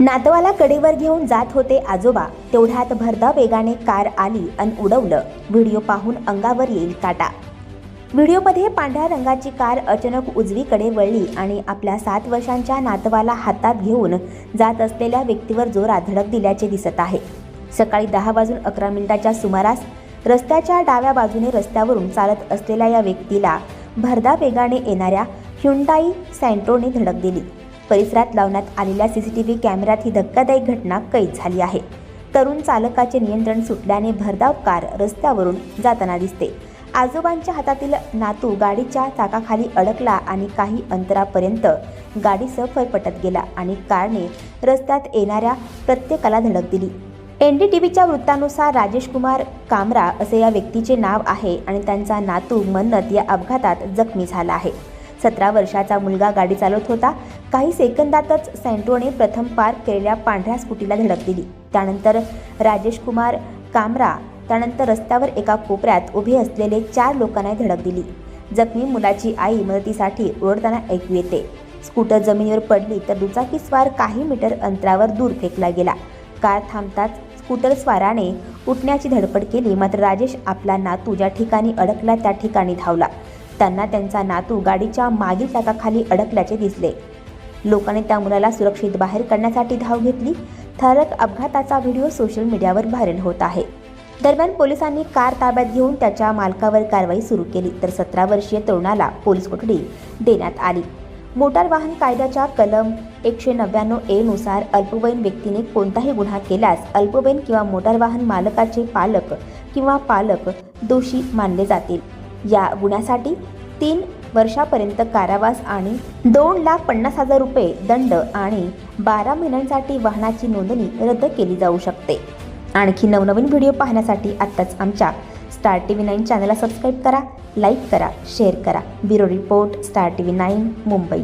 नातवाला कडेवर घेऊन जात होते आजोबा. तेवढ्यात भरदा वेगाने कार आली अन उडवलं. व्हिडिओ पाहून अंगावर येईल काटा. व्हिडिओमध्ये पांढऱ्या रंगाची कार अचानक उजवीकडे वळली आणि आपल्या सात वर्षांच्या नातवाला हातात घेऊन जात असलेल्या व्यक्तीवर जोरात धडक दिल्याचे दिसत आहे. सकाळी दहा वाजून अकरा मिनिटाच्या सुमारास रस्त्याच्या डाव्या बाजूने रस्त्यावरून चालत असलेल्या या व्यक्तीला भरदा वेगाने येणाऱ्या ह्युंडाई सँट्रोने धडक दिली. परिसरात लावण्यात आलेल्या सीसीटीव्ही कॅमेऱ्यात ही धक्कादायक घटना कैद झाली आहे. तरुण चालकाचे नियंत्रण सुटल्याने भरधाव कार रस्त्यावरून जाताना दिसते. आजोबांच्या हातातील नातू गाडीच्या चाकाखाली अडकला आणि काही अंतरापर्यंत गाडीसह फरफटत गेला आणि कारने रस्त्यात येणाऱ्या प्रत्येकाला धडक दिली. एन डी टी व्हीच्या वृत्तानुसार राजेश कुमार कामरा असे या व्यक्तीचे नाव आहे आणि त्यांचा नातू मन्नत या अपघातात जखमी झाला आहे. सतरा वर्षाचा मुलगा गाडी चालवत होता. काही सेकंदातच सेंट्रोने प्रथम पार्क केलेल्या पांढऱ्या स्कूटीला धडक दिली. त्यानंतर राजेश कुमार कामरा त्यानंतर रस्त्यावर एका कोपऱ्यात उभे असलेले चार लोकांना धडक दिली. जखमी मुलाची आई मदतीसाठी ओरडताना ऐकू येते. स्कूटर जमिनीवर पडली तर दुचाकी स्वार काही मीटर अंतरावर दूर फेकला गेला. कार थांबताच स्कूटर स्वाराने उठण्याची धडपड केली मात्र राजेश आपला नातू ज्या ठिकाणी अडकला त्या ठिकाणी धावला. त्यांना त्यांचा नातू गाडीच्या मागील चाकाखाली अडकल्याचे दिसले. लोकांनी त्या मुलाला सुरक्षित बाहेर काढण्यासाठी धाव घेतली. थरक अपघाताचा व्हिडिओ सोशल मीडियावर व्हायरल होत आहे. दरम्यान पोलिसांनी कार ताब्यात घेऊन त्याच्या मालकावर कारवाई सुरू केली तर सतरा वर्षीय तरुणाला पोलीस कोठडी देण्यात आली. मोटार वाहन कायद्याच्या कलम एकशे नव्याण्णव ए नुसार अल्पवयीन व्यक्तीने कोणताही गुन्हा केल्यास अल्पवयीन किंवा मोटार वाहन मालकाचे पालक किंवा पालक दोषी मानले जातील. या गुन्ह्यासाठी तीन वर्षापर्यंत कारावास आणि दोन लाख पन्नास हजार रुपये दंड आणि बारा महिन्यांसाठी वाहनाची नोंदणी रद्द केली जाऊ शकते. आणखी नवनवीन व्हिडिओ पाहण्यासाठी आत्ताच आमच्या स्टार टी व्ही नाईन चॅनलला सबस्क्राईब करा लाईक करा शेअर करा. Bureau report Star T V nine Mumbai.